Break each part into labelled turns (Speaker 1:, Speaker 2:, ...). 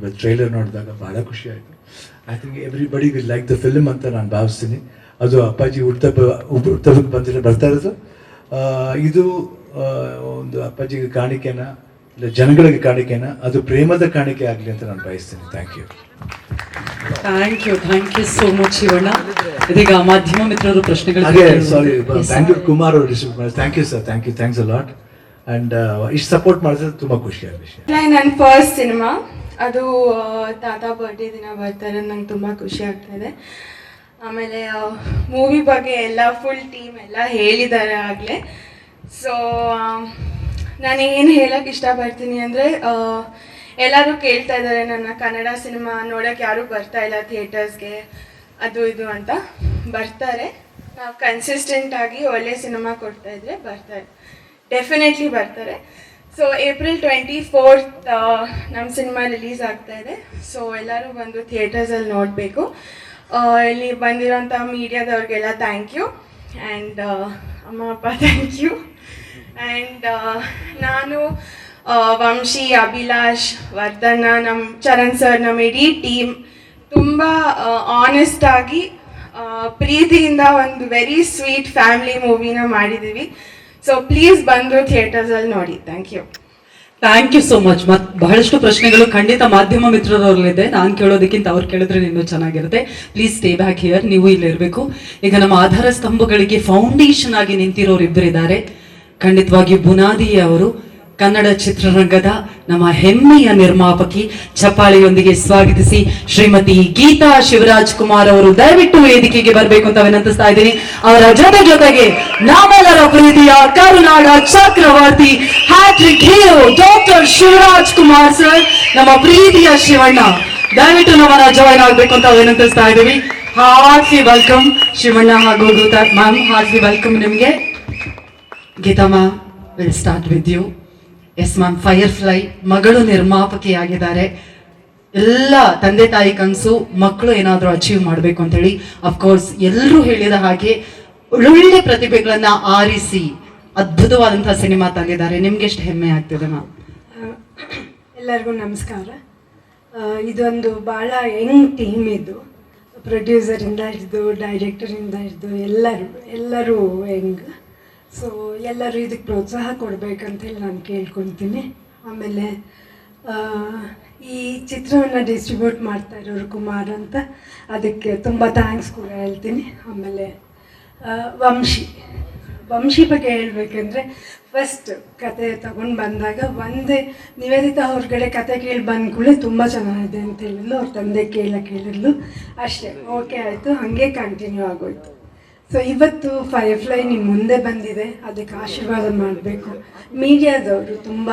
Speaker 1: ಇವತ್ತು ಟ್ರೈಲರ್ ನೋಡಿದಾಗ ಭಾಳ ಖುಷಿ ಆಯಿತು. I think everybody will like the film ಅಂತ ನಾನು ಭಾವಿಸ್ತೀನಿ. ಅದು ಅಪ್ಪಾಜಿ ಹುಡ್ತಪ್ಪ ಹುಡ್ತಪ್ಪಕ್ಕೆ ಬಂದಿರೋ ಬರ್ತಾ ಇರೋದು. ಇದು ಒಂದು ಅಪ್ಪಾಜಿಗೆ ಕಾಣಿಕೆನ ಇಲ್ಲ ಜನಗಳಿಗೆ ಕಾಣಿಕೆನ ಅದು ಪ್ರೇಮದ ಕಾಣಿಕೆ ಆಗಲಿ ಅಂತ ನಾನು ಬಯಸ್ತೀನಿ thank you
Speaker 2: thank you thank you so much Shivanna. ಇದೀಗ ಮಾಧ್ಯಮ ಮಿತ್ರರು ಪ್ರಶ್ನೆಗಳು
Speaker 1: ಹಾಗೆ sorry
Speaker 2: thank you
Speaker 1: Bangalore Kumar ಅವರು ರಿಸೀವ್ ಮಾಡಿ thank you sir thank you thanks a lot and ಇಷ್ಟು ಸಪೋರ್ಟ್ ಮಾಡಿದ್ರೆ ತುಂಬ ಖುಷಿಯಾದ ವಿಷಯ.
Speaker 3: ನನ್ನ ಫಸ್ಟ್ ಸಿನಿಮಾ ಅದು ತಾತ ಬರ್ಡೇ ದಿನ ಬರ್ತಾರೆ, ನಂಗೆ ತುಂಬ ಖುಷಿ ಆಗ್ತಾಯಿದೆ ಆಮೇಲೆ ಮೂವಿ ಬಗ್ಗೆ ಎಲ್ಲ ಫುಲ್ ಟೀಮ್ ಎಲ್ಲ ಹೇಳಿದ್ದಾರೆ ಆಗಲೇ. ಸೊ ನಾನು ಏನು ಹೇಳಕ್ಕೆ ಇಷ್ಟಪಡ್ತೀನಿ ಅಂದರೆ ಎಲ್ಲರೂ ಕೇಳ್ತಾ ಇದ್ದಾರೆ ನನ್ನ ಕನ್ನಡ ಸಿನಿಮಾ ನೋಡೋಕ್ಕೆ ಯಾರೂ ಬರ್ತಾ ಇಲ್ಲ ಥಿಯೇಟರ್ಸ್ಗೆ ಅದು ಇದು ಅಂತ. ಬರ್ತಾರೆ. ನಾವು ಕನ್ಸಿಸ್ಟೆಂಟಾಗಿ ಒಳ್ಳೆ ಸಿನಿಮಾ ಕೊಡ್ತಾ ಇದ್ರೆ ಬರ್ತಾರೆ ಡೆಫಿನೆಟ್ಲಿ ಬರ್ತಾರೆ. ಸೊ ಏಪ್ರಿಲ್ ಟ್ವೆಂಟಿ ಫೋರ್ತ್ ನಮ್ಮ ಸಿನಿಮಾ ರಿಲೀಸ್ ಆಗ್ತಾ ಇದೆ. ಸೊ ಎಲ್ಲರೂ ಬಂದು ಥಿಯೇಟರ್ಸಲ್ಲಿ ನೋಡಬೇಕು. ಇಲ್ಲಿ ಬಂದಿರೋಂಥ ಮೀಡಿಯಾದವ್ರಿಗೆಲ್ಲ ಥ್ಯಾಂಕ್ ಯು ಆ್ಯಂಡ್ ಅಮ್ಮ, ಅಪ್ಪ ಥ್ಯಾಂಕ್ ಯು ಆ್ಯಂಡ್ ನಾನು ವಂಶಿ, ಅಭಿಲಾಷ್, ವರ್ಧನ ನಮ್ಮ ಚರಣ್ ಸರ್ ನಮ್ಮ ಇಡೀ ಟೀಮ್ ತುಂಬ ಆನೆಸ್ಟಾಗಿ ಪ್ರೀತಿಯಿಂದ ಒಂದು ವೆರಿ ಸ್ವೀಟ್ ಫ್ಯಾಮಿಲಿ ಮೂವಿನ ಮಾಡಿದ್ದೀವಿ. ಸೊ ಪ್ಲೀಸ್ ಬಂದು ಥಿಯೇಟರ್ಸಲ್ಲಿ ನೋಡಿ. Thank you
Speaker 2: thank you so much ಮತ್ ಬಹಳಷ್ಟು ಪ್ರಶ್ನೆಗಳು ಖಂಡಿತ ಮಾಧ್ಯಮ ಮಿತ್ರರವರಲ್ಲಿದೆ ನಾನು ಕೇಳೋದಕ್ಕಿಂತ ಅವ್ರು ಕೇಳಿದ್ರೆ ಇನ್ನೂ ಚೆನ್ನಾಗಿರುತ್ತೆ. ಪ್ಲೀಸ್ ಸ್ಟೇ ಬ್ಯಾಕ್ ಹಿಯರ್ ನೀವು ಇಲ್ಲಿ ಇರಬೇಕು. ಈಗ ನಮ್ಮ ಆಧಾರ ಸ್ತಂಭಗಳಿಗೆ ಫೌಂಡೇಶನ್ ಆಗಿ ನಿಂತಿರೋರು ಇಬ್ಬರಿದ್ದಾರೆ ಖಂಡಿತವಾಗಿ ಬುನಾದಿ ಅವರು ಕನ್ನಡ ಚಿತ್ರರಂಗದ ನಮ್ಮ ಹೆಮ್ಮೆಯ ನಿರ್ಮಾಪಕಿ ಚಪ್ಪಾಳೆಯೊಂದಿಗೆ ಸ್ವಾಗತಿಸಿ ಶ್ರೀಮತಿ ಗೀತಾ ಶಿವರಾಜ್ ಕುಮಾರ್ ಅವರು ದಯವಿಟ್ಟು ವೇದಿಕೆಗೆ ಬರಬೇಕು ಅಂತ ವಿನಂತಿಸ್ತಾ ಇದ್ದೀನಿ. ಅವರ ಜೊತೆ ಜೊತೆಗೆ ನಾವೆಲ್ಲರ ಪ್ರೀತಿಯ ಕರುನಾಡ ಚಕ್ರವರ್ತಿ hat-trick hero doctor Shivaraj Kumar sir, ನಮ್ಮ ಪ್ರೀತಿಯ ಶಿವಣ್ಣ. ದಯವಿಟ್ಟು ನಮ್ಮನ್ನ ಜಾಯ್ನ್ ಆಗ್ಬೇಕು ಅಂತ ವಿನಂತಿಸ್ತಾ ಇದ್ದೀವಿ. ಹಾರ್ಟ್ಲಿ ವೆಲ್ಕಮ್ ಶಿವಣ್ಣ ಹಾಗೂ ಮ್ಯಾಮ್, ಹಾರ್ಟ್ಲಿ ವೆಲ್ಕಮ್ ನಿಮಗೆ. Geetha ma'am will start with you yes ma'am Firefly ಮಗಳು ನಿರ್ಮಾಪಕಿಯಾಗಿದ್ದಾರೆ. ಎಲ್ಲ ತಂದೆ ತಾಯಿ ಕನಸು ಮಕ್ಕಳು ಏನಾದರೂ ಅಚೀವ್ ಮಾಡಬೇಕು ಅಂತೇಳಿ ಅಫ್ಕೋರ್ಸ್ ಎಲ್ಲರೂ ಹೇಳಿದ ಹಾಗೆ ಒಳ್ಳೊಳ್ಳೆ ಪ್ರತಿಭೆಗಳನ್ನ ಆರಿಸಿ ಅದ್ಭುತವಾದಂತಹ ಸಿನಿಮಾ ತಂದಿದ್ದಾರೆ. ನಿಮ್ಗೆ ಎಷ್ಟು ಹೆಮ್ಮೆ ಆಗ್ತದೆ ಮ್ಯಾಮ್
Speaker 4: ಎಲ್ಲರಿಗೂ ನಮಸ್ಕಾರ. ಇದೊಂದು ಭಾಳ ಯಂಗ್ ಟೀಮ್ ಇದು. ಪ್ರೊಡ್ಯೂಸರಿಂದ ಹಿಡಿದು, ಡೈರೆಕ್ಟರಿಂದ ಹಿಡಿದು ಎಲ್ಲರೂ ಎಲ್ಲರೂ ಯಂಗ್. ಸೊ ಎಲ್ಲರೂ ಇದಕ್ಕೆ ಪ್ರೋತ್ಸಾಹ ಕೊಡಬೇಕಂತೇಳಿ ನಾನು ಕೇಳ್ಕೊತೀನಿ ಆಮೇಲೆ ಈ ಚಿತ್ರವನ್ನು ಡಿಸ್ಟ್ರಿಬ್ಯೂಟ್ ಮಾಡ್ತಾ ಇರೋರು ಕುಮಾರ್ ಅಂತ, ಅದಕ್ಕೆ ತುಂಬ ಥ್ಯಾಂಕ್ಸ್ ಕೂಡ ಹೇಳ್ತೀನಿ. ಆಮೇಲೆ ವಂಶಿ. ವಂಶಿ ಬಗ್ಗೆ ಹೇಳಬೇಕಂದ್ರೆ ಫಸ್ಟ್ ಕತೆ ತಗೊಂಡು ಬಂದಾಗ ಒಂದೇ ನಿವೇದಿತಾ ಹೊರಗಡೆ ಕತೆ ಕೇಳಿ ಬಂದ ಕೂಡಲೇ ತುಂಬ ಚೆನ್ನಾಗಿದೆ ಅಂತ ಹೇಳಿದ್ಲು. ಅವ್ರ ತಂದೆ ಕೇಳಕ್ಕೆ ಕೇಳಿದ್ಲು ಅಷ್ಟೇ. ಓಕೆ ಆಯಿತು. ಹಾಗೆ ಕಂಟಿನ್ಯೂ ಆಗೋಯ್ತು. ಸೊ ಇವತ್ತು ಫೈರ್ಫ್ಲೈ ನಿಮ್ಮ ಮುಂದೆ ಬಂದಿದೆ. ಅದಕ್ಕೆ ಆಶೀರ್ವಾದ ಮಾಡಬೇಕು. ಮೀಡಿಯಾದವರು ತುಂಬ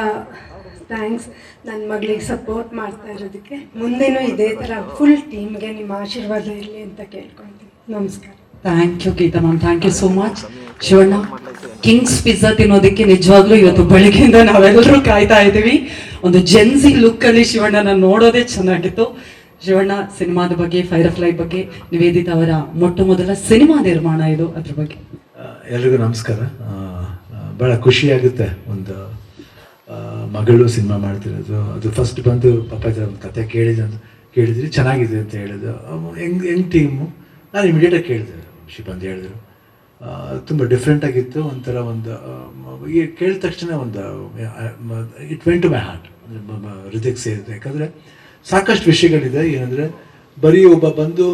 Speaker 4: ಥ್ಯಾಂಕ್ಸ್ ನನ್ನ ಮಗಳಿಗೆ ಸಪೋರ್ಟ್ ಮಾಡ್ತಾ ಇರೋದಕ್ಕೆ. ಮುಂದೆನೂ ಇದೇ ಥರ ಫುಲ್ ಟೀಮ್ಗೆ ನಿಮ್ಮ ಆಶೀರ್ವಾದ ಇರಲಿ ಅಂತ ಕೇಳ್ಕೊಳ್ತೀನಿ. ನಮಸ್ಕಾರ.
Speaker 2: Thank you Geetha ma'am thank you so much Shivanna kings pizza ತಿನ್ನೋದಕ್ಕೆ ನಿಜವಾಗ್ಲೂ ಇವತ್ತು ಬೆಳಗ್ಗೆಯಿಂದ ನಾವೆಲ್ಲರೂ ಕಾಯ್ತಾ ಇದ್ದೀವಿ. ಒಂದು ಜೆನ್ಸಿ ಲುಕ್ ಅಲ್ಲಿ ಶಿವಣ್ಣನ ನೋಡೋದೇ ಚೆನ್ನಾಗಿತ್ತು. ಶಿವಣ್ಣ ಸಿನಿಮಾದ ಬಗ್ಗೆ ಫೈರ್ ಫ್ಲೈ ಬಗ್ಗೆ, ನಿವೇದಿತ ಅವರ ಮೊಟ್ಟ ಮೊದಲ ಸಿನಿಮಾ ನಿರ್ಮಾಣ ಇದು ಅದ್ರ ಬಗ್ಗೆ.
Speaker 1: ಎಲ್ರಿಗೂ ನಮಸ್ಕಾರ. ಭಾಳ ಖುಷಿಯಾಗುತ್ತೆ ಒಂದು ಮಗಳು ಸಿನಿಮಾ ಮಾಡ್ತಿರೋದು. ಅದು ಫಸ್ಟ್ ಬಂದು ಪಾಪ ಇದರ ಒಂದು ಕತೆ ಕೇಳಿದ ಕೇಳಿದ್ರಿ, ಚೆನ್ನಾಗಿದೆ ಅಂತ ಹೇಳಿದ್ರು. ಹೆಂಗ್ ಹೆಂಗ್ ಟೀಮು ನಾನು ಇಮಿಡಿಯೇಟಾಗಿ ಕೇಳಿದೆ ಖುಷಿ ಬಂದು ಹೇಳಿದ್ರು. ತುಂಬ ಡಿಫ್ರೆಂಟಾಗಿತ್ತು ಒಂಥರ ಒಂದು ಈಗ ಕೇಳಿದ ತಕ್ಷಣ ಒಂದು it went to my heart ಹೃದಯಕ್ಕೆ ಸೇರಿದೆ. ಯಾಕಂದರೆ ಸಾಕಷ್ಟು ವಿಷಯಗಳಿದೆ. ಏನಂದರೆ, ಬರೀ ಒಬ್ಬ ಬಂದು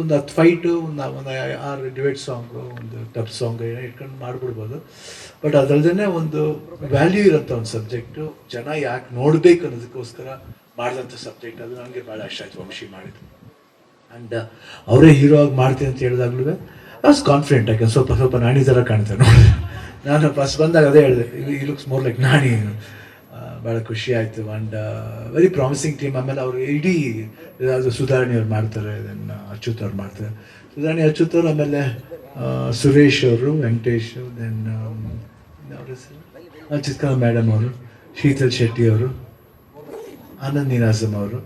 Speaker 1: ಒಂದು ಹತ್ತು ಫೈಟು ಒಂದು ಒಂದು ಆರು ಡಿವೇಟ್ ಸಾಂಗು ಒಂದು ಟಬ್ ಸಾಂಗ್ ಏನೋ ಇಟ್ಕೊಂಡು ಮಾಡಿಬಿಡ್ಬೋದು. ಬಟ್ ಅದರಲ್ಲದೆ ಒಂದು ವ್ಯಾಲ್ಯೂ ಇರೋಂಥ ಒಂದು ಸಬ್ಜೆಕ್ಟು ಜನ ಯಾಕೆ ನೋಡಬೇಕು ಅನ್ನೋದಕ್ಕೋಸ್ಕರ ಮಾಡಿದಂಥ ಸಬ್ಜೆಕ್ಟ್ ಅದು ನನಗೆ ಭಾಳ ಇಷ್ಟ ಆಯಿತು ವಂಶಿ ಮಾಡಿದ್ದು. ಆ್ಯಂಡ್ ಅವರೇ ಹೀರೋ ಆಗಿ ಮಾಡ್ತೀನಿ ಅಂತ ಹೇಳಿದಾಗ್ಲೂ ಐ ವಾಸ್ ಕಾನ್ಫಿಡೆಂಟ್ ಯಾಕೆ ಸ್ವಲ್ಪ ಸ್ವಲ್ಪ ನಾಣಿ ಥರ ಕಾಣ್ತೇನೆ ನೋಡಿ. ನಾನು ಫಸ್ಟ್ ಬಂದಾಗ ಅದೇ ಹೇಳಿದೆ ಈ ಲುಕ್ಸ್ ಮೋರ್ ಲೈಕ್ ನಾಣಿ. ಭಾಳ ಖುಷಿ ಆಯಿತು. ಆ್ಯಂಡ್ ವೆರಿ ಪ್ರಾಮಿಸಿಂಗ್ ಟೀಮ್ ಆಮೇಲೆ ಅವರು ಇಡೀ ಅದು ಸುಧಾರಣೆ ಅವ್ರು ಮಾಡ್ತಾರೆ ದೆನ್ ಅಚ್ಯುತ್ ಅವ್ರು ಮಾಡ್ತಾರೆ. ಸುಧಾರಣೆ ಅಚ್ಯುತ್ ಅವರು, ಆಮೇಲೆ ಸುರೇಶ್ ಅವರು, ವೆಂಕಟೇಶ್ ದೆನ್ ಅವ್ರ ಹೆಸರು? ಚಿತ್ಕಾ ಮೇಡಮ್ ಅವರು, ಶೀತಲ್ ಶೆಟ್ಟಿ ಅವರು, ಆನಂದ್ ನೀನಾಸಮ್ ಅವರು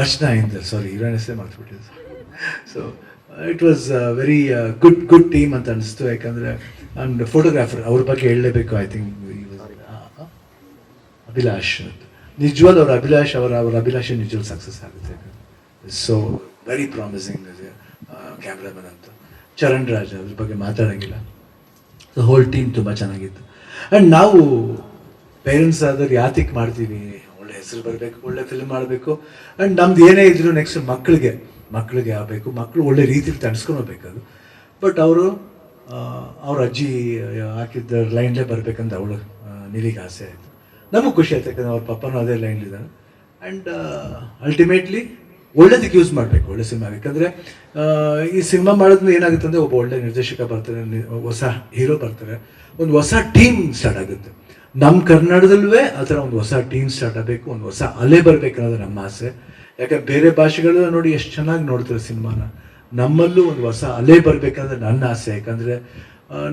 Speaker 1: ರಚನಾ ಇಂದರ್ ಸಾರಿ ಹೀರೋಯಿನ್ ಹೆಸರೇ ಮಾಡ್ಬಿಟ್ಟಿದ್ದೆ so it was very good good team ಅಂತ ಅನಿಸ್ತು. ಯಾಕಂದರೆ ಆ್ಯಂಡ್ ಫೋಟೋಗ್ರಾಫರ್ ಅವ್ರ ಬಗ್ಗೆ ಹೇಳಲೇಬೇಕು ಐ ಥಿಂಕ್ ಅಭಿಲಾಷ್ ಅಂತ ನಿಜವಾದ ಅವರ ಅಭಿಲಾಷ್, ಅವರ ಅವರ ಅಭಿಲಾಷ ನಿಜವಾದ ಸಕ್ಸಸ್ ಆಗುತ್ತೆ ಸೊ ವೆರಿ ಪ್ರಾಮಿಸಿಂಗ್ ಕ್ಯಾಮ್ರಾಮನ್ ಅಂತ. ಚರಣ್ ರಾಜ್ ಅದ್ರ ಬಗ್ಗೆ ಮಾತಾಡೋಂಗಿಲ್ಲ. ಸೊ ಹೋಲ್ ಟೀಮ್ ತುಂಬ ಚೆನ್ನಾಗಿತ್ತು. ಆ್ಯಂಡ್ ನಾವು ಪೇರೆಂಟ್ಸ್ ಆದವ್ರು ಯಾತಿಕ್ ಮಾಡ್ತೀವಿ? ಒಳ್ಳೆ ಹೆಸರು ಬರಬೇಕು, ಒಳ್ಳೆ ಫಿಲ್ಮ್ ಮಾಡಬೇಕು. ಆ್ಯಂಡ್ ನಮ್ದು ಏನೇ ಇದ್ರು ನೆಕ್ಸ್ಟ್ ಮಕ್ಕಳಿಗೆ ಮಕ್ಕಳಿಗೆ ಆಗಬೇಕು. ಮಕ್ಕಳು ಒಳ್ಳೆ ರೀತಿಲಿ ಅದು. ಬಟ್ ಅವರು ಅವ್ರ ಅಜ್ಜಿ ಹಾಕಿದ್ದ ಲೈನ್ಲೇ ಬರಬೇಕಂತ ಅವಳು ನಿಲಿಗೆ ಆಸೆ ಆಯಿತು. ನಮಗೆ ಖುಷಿ ಆಯ್ತು ಯಾಕಂದ್ರೆ ಅವ್ರ ಪಪ್ಪನೂ ಅದೇ ಲೈನ್ಲಿದ್ದಾನೆ ಆ್ಯಂಡ್ ಅಲ್ಟಿಮೇಟ್ಲಿ ಒಳ್ಳೇದಕ್ಕೆ ಯೂಸ್ ಮಾಡಬೇಕು, ಒಳ್ಳೆ ಸಿನಿಮಾ ಯಾಕಂದರೆ ಈ ಸಿನಿಮಾ ಮಾಡೋದ್ರಿಂದ ಏನಾಗುತ್ತೆ ಅಂದರೆ ಒಬ್ಬ ಒಳ್ಳೆ ನಿರ್ದೇಶಕ ಬರ್ತಾರೆ ಹೊಸ ಹೀರೋ ಬರ್ತಾರೆ. ಒಂದು ಹೊಸ ಟೀಮ್ ಸ್ಟಾರ್ಟ್ ಆಗುತ್ತೆ. ನಮ್ಮ ಕರ್ನಾಟಕದಲ್ಲೂ ಆ ಥರ ಒಂದು ಹೊಸ ಟೀಮ್ ಸ್ಟಾರ್ಟ್ ಆಗಬೇಕು, ಒಂದು ಹೊಸ ಅಲೆ ಅನ್ನೋದು ನಮ್ಮ ಆಸೆ. ಯಾಕಂದ್ರೆ ಬೇರೆ ಭಾಷೆಗಳು ನೋಡಿ ಎಷ್ಟು ಚೆನ್ನಾಗಿ ನೋಡ್ತಾರೆ ಸಿನಿಮಾನ ನಮ್ಮಲ್ಲೂ ಒಂದು ಹೊಸ ಅಲೆ ಬರಬೇಕಂದ್ರೆ ನನ್ನ ಆಸೆ. ಯಾಕಂದರೆ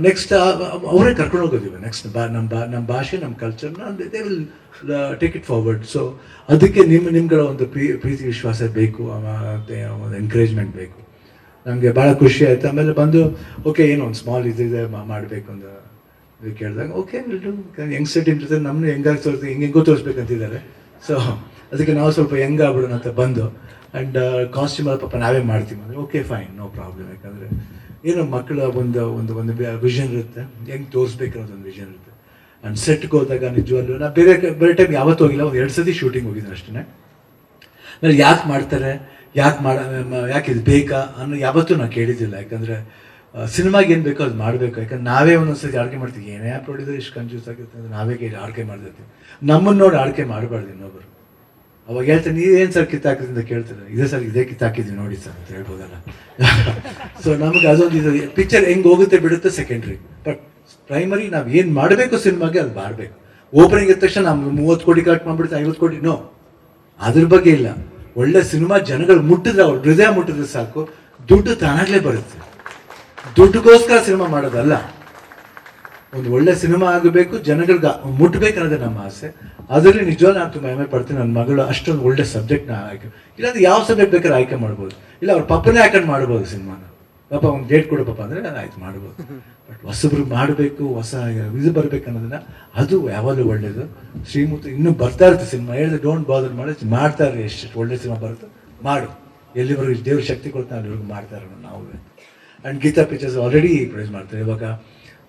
Speaker 1: ನೆಕ್ಸ್ಟ್ ಅವರೇ ಕರ್ಕೊಂಡು ಹೋಗೋದಿವೆ ನೆಕ್ಸ್ಟ್ ಬಾ ನಮ್ಮ ಬಾ ನಮ್ಮ ಭಾಷೆ ನಮ್ಮ ಕಲ್ಚರ್ನ they will take it forward so ಅದಕ್ಕೆ ನಿಮ್ಮ, ನಿಮ್ಗಳ ಒಂದು ಪ್ರೀ, ಪ್ರೀತಿ, ವಿಶ್ವಾಸ ಬೇಕು ಮತ್ತು ಒಂದು ಎನ್ಕರೇಜ್ಮೆಂಟ್ ಬೇಕು. ನಮಗೆ ಭಾಳ ಖುಷಿ ಆಯಿತು. ಆಮೇಲೆ ಬಂದು ಓಕೆ ಏನೋ ಒಂದು ಸ್ಮಾಲ್ ಇದಿದೆ ಮಾಡಬೇಕು ಅಂತ ಕೇಳಿದಾಗ ಓಕೆ ಯಂಗ್ಸ್ಟರ್ ಟೀಮ್ ಜೊತೆ ನಮ್ಮನ್ನು ಹೆಂಗಾಗಿ ತೋರಿಸಿ, ಹಿಂಗೆ ಹೆಂಗೋ ತೋರಿಸ್ಬೇಕಂತಿದ್ದಾರೆ. ಸೊ ಅದಕ್ಕೆ ನಾವು ಸ್ವಲ್ಪ ಹೆಂಗ್ ಆಗ್ಬಿಡೋಣ ಅಂತ ಬಂದು ಆ್ಯಂಡ್ ಕಾಸ್ಟ್ಯೂಮ್ ಪಾಪ ನಾವೇ ಮಾಡ್ತೀವಿ. ಅಂದರೆ ಓಕೆ ಫೈನ್ ನೋ ಪ್ರಾಬ್ಲಮ್ ಯಾಕಂದರೆ ಏನೋ ಮಕ್ಕಳ ಒಂದು ಒಂದು ಒಂದು ವಿಷನ್ ಇರುತ್ತೆ. ಹೆಂಗೆ ತೋರಿಸ್ಬೇಕು ಅನ್ನೋದು ಒಂದು ವಿಷನ್ ಇರುತ್ತೆ. ಆ್ಯಂಡ್ ಸೆಟ್ಗೆ ಹೋದಾಗ ನಿಜವಾಗ್ಲೂ ನಾನು ಬೇರೆ ಬೇರೆ ಟೈಮ್ ಯಾವತ್ತೂ ಹೋಗಿಲ್ಲ. ಒಂದು ಎರಡು ಸತಿ ಶೂಟಿಂಗ್ ಹೋಗಿದ್ದೀನಿ ಅಷ್ಟೇ ಆಮೇಲೆ ಯಾಕೆ ಮಾಡ್ತಾರೆ? ಯಾಕೆ ಮಾಡ ಯಾಕೆ ಇದು ಬೇಕಾ? ಅನ್ನೋ ಯಾವತ್ತೂ ನಾನು ಕೇಳಿದ್ದಿಲ್ಲ. ಯಾಕಂದರೆ ಸಿನಿಮಾಗೆ ಏನು ಬೇಕೋ ಅದು ಮಾಡಬೇಕು. ಯಾಕಂದ್ರೆ ನಾವೇ ಒಂದೊಂದ್ಸತಿ ಆಳ್ಕೆ ಮಾಡ್ತೀವಿ. ಏನೇ ಪ್ರೊಡ್ಯೂಸರ್ ಇಷ್ಟು ಕನ್ಫ್ಯೂಸ್ ಆಗುತ್ತೆ ಅಂದ್ರೆ ನಾವೇ ಕೇಳಿ ಆಳ್ಕೆ ಮಾಡ್ತಿರ್ತೀವಿ. ನಮ್ಮನ್ನು ನೋಡಿ ಆಳ್ಕೆ ಮಾಡಬಾರ್ದು ಇನ್ನೊಬ್ಬರು ಅವಾಗ ಹೇಳ್ತಾರೆ ನೀವೇನು ಸರ್ ಕಿತ್ತಾಕಿದ್ರಿ ಅಂತ ಕೇಳ್ತಾರೆ? ಇದೇ ಸರ್, ಇದೇ ಕಿತ್ತಾಕಿದ್ವಿ ನೋಡಿ ಸರ್, ಅಂತ ಹೇಳ್ಬೋದಲ್ಲ. ಸೊ ನಮಗೆ ಅದೊಂದು ಇದು ಪಿಕ್ಚರ್ ಹೆಂಗೆ ಹೋಗುತ್ತೆ ಬಿಡುತ್ತೆ ಸೆಕೆಂಡ್ರಿ ಬಟ್ ಪ್ರೈಮರಿ ನಾವು ಏನು ಮಾಡಬೇಕು ಸಿನಿಮಾಗೆ, ಅದು ಮಾಡಬೇಕು. ಓಪನಿಂಗ್ ಇದ್ದ ತಕ್ಷಣ ನಾವು ಮೂವತ್ತು ಕೋಟಿ ಕಟ್ ಮಾಡ್ಬಿಡ್ತೀವಿ ಐವತ್ತು ಕೋಟಿ ನೋ ಅದ್ರ ಬಗ್ಗೆ ಇಲ್ಲ. ಒಳ್ಳೆ ಸಿನಿಮಾ ಜನಗಳು ಮುಟ್ಟಿದ್ರೆ, ಅವ್ರ ಹೃದಯ ಮುಟ್ಟಿದ್ರೆ ಸಾಕು. ದುಡ್ಡು ತಾನಾಗ್ಲೇ ಬರುತ್ತೆ. ದುಡ್ಡುಗೋಸ್ಕರ ಸಿನಿಮಾ ಮಾಡೋದಲ್ಲ. ಒಂದು ಒಳ್ಳೆ ಸಿನಿಮಾ ಆಗಬೇಕು, ಜನಗಳಿಗೆ ಅನ್ನೋದೇ ನಮ್ಮ ಆಸೆ. ಅದರಲ್ಲಿ ನಿಜವಾಗ್ಲೂ ನಾನು ತುಂಬ ಹೆಮ್ಮೆ ಪಡ್ತೀನಿ, ನನ್ನ ಮಗಳು ಅಷ್ಟೊಂದು ಒಳ್ಳೆ ಸಬ್ಜೆಕ್ಟ್ನ ಆಯ್ಕೆ. ಇಲ್ಲಾಂದ್ರೆ ಯಾವ ಸಬ್ಜೆಕ್ಟ್ ಬೇಕಾದ್ರೆ ಆಯ್ಕೆ ಮಾಡ್ಬೋದು. ಇಲ್ಲ, ಅವ್ರ ಪಪ್ಪನೇ ಹಾಕೊಂಡು ಮಾಡ್ಬೋದು ಸಿನಿಮಾನ. ಪಾಪ ಒಂದು ಡೇಟ್ ಕೊಡು ಪಾಪ ಅಂದರೆ ನಾನು ಆಯ್ತು ಮಾಡ್ಬೋದು. ಬಟ್ ಹೊಸಬ್ರಿಗೆ ಮಾಡಬೇಕು, ಹೊಸ ಇದು ಬರಬೇಕು ಅನ್ನೋದನ್ನ ಅದು ಯಾವಾಗಲೂ ಒಳ್ಳೇದು. ಶ್ರೀಮಂತ ಇನ್ನೂ ಬರ್ತಾ ಇರುತ್ತೆ ಸಿನಿಮಾ. ಹೇಳಿದ್ರೆ ಡೋಂಟ್ ಬಾದರ್ ಮಾಡಿ ಮಾಡ್ತಾ ಇರ್ರಿ ಎಷ್ಟು ಒಳ್ಳೆ ಸಿನಿಮಾ ಬರುತ್ತೆ ಮಾಡು. ಎಲ್ಲಿವರೆಗೂ ದೇವ್ರ ಶಕ್ತಿ ಕೊಡ್ತಾನೆ ಅಲ್ಲಿವರೆಗೂ ಮಾಡ್ತಾ ಇರೋಣ ನಾವು. And Geetha pictures already produce ಮಾಡ್ತಾರೆ. ಇವಾಗ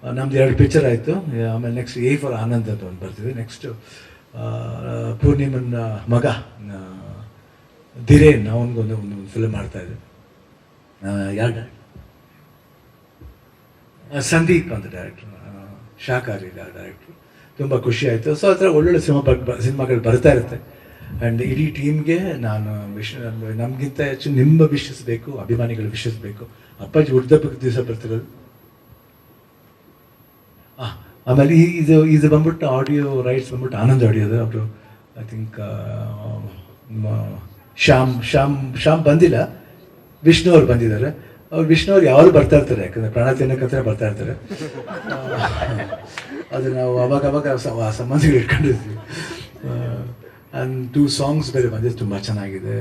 Speaker 1: ನಮ್ದು ಎರಡು ಪಿಕ್ಚರ್ ಆಯಿತು. ಆಮೇಲೆ ನೆಕ್ಸ್ಟ್ ಎ ಫಾರ್ ಆನಂದ್ ಅಂತ ಒಂದು ಬರ್ತಿದೆ. ನೆಕ್ಸ್ಟ್ ಪೂರ್ಣಿಮನ್ ಮಗ ಧಿರೇನ್, ಅವನಿಗೊಂದು ಒಂದು ಫಿಲ್ಮ್ ಮಾಡ್ತಾ ಇದ್ದೆ ಯಾರು ಸಂದೀಪ್ ಅಂತ ಡೈರೆಕ್ಟ್ರು ಶಾಕಾರಿ ಡೈರೆಕ್ಟ್ರು ತುಂಬ ಖುಷಿ ಆಯಿತು. ಸೊ ಆ ಥರ ಒಳ್ಳೊಳ್ಳೆ ಸಿನಿಮಾ ಸಿನಿಮಾಗಳು ಬರ್ತಾ ಇರುತ್ತೆ. ಆ್ಯಂಡ್ ಇಡೀ ಟೀಮ್ಗೆ ನಾನು ವಿಶ್ ನಮಗಿಂತ ಹೆಚ್ಚು ನಿಮ್ಮ ವಿಶ್ವಿಸಬೇಕು ಬೇಕು, ಅಭಿಮಾನಿಗಳು ವಿಶಸ್ ಬೇಕು. ಅಪ್ಪಾಜಿ ಉರ್ದಪ್ಪ ದಿವಸ ಬರ್ತಿರೋದು. ಆಮೇಲೆ ಈ ಇದು ಇದು ಬಂದ್ಬಿಟ್ಟು ಆಡಿಯೋ ರೈಟ್ಸ್ ಬಂದ್ಬಿಟ್ಟು ಆನಂದ್ ಆಡಿಯೋದು. ಅವರು ಐ ಥಿಂಕ್ ಶ್ಯಾಮ್ ಶ್ಯಾಮ್ ಶ್ಯಾಮ್ ಬಂದಿಲ್ಲ. ವಿಷ್ಣು ಅವ್ರು ಬಂದಿದ್ದಾರೆ. ಅವ್ರು, ವಿಷ್ಣು ಅವ್ರು ಯಾವಾಗ ಬರ್ತಾ ಇರ್ತಾರೆ. ಯಾಕಂದ್ರೆ ಪ್ರಾಣ ತಿನ್ನಕ್ಕಂತ ಬರ್ತಾ ಇರ್ತಾರೆ. ಅದು ನಾವು ಅವಾಗ ಅವಾಗ ಸಂಬಂಧಗಳು ಇಟ್ಕೊಂಡಿದ್ವಿ. ಆ್ಯಂಡ್ ಟೂ ಸಾಂಗ್ಸ್ ಬೇರೆ ಬಂದಿದ್ದು ತುಂಬ ಚೆನ್ನಾಗಿದೆ.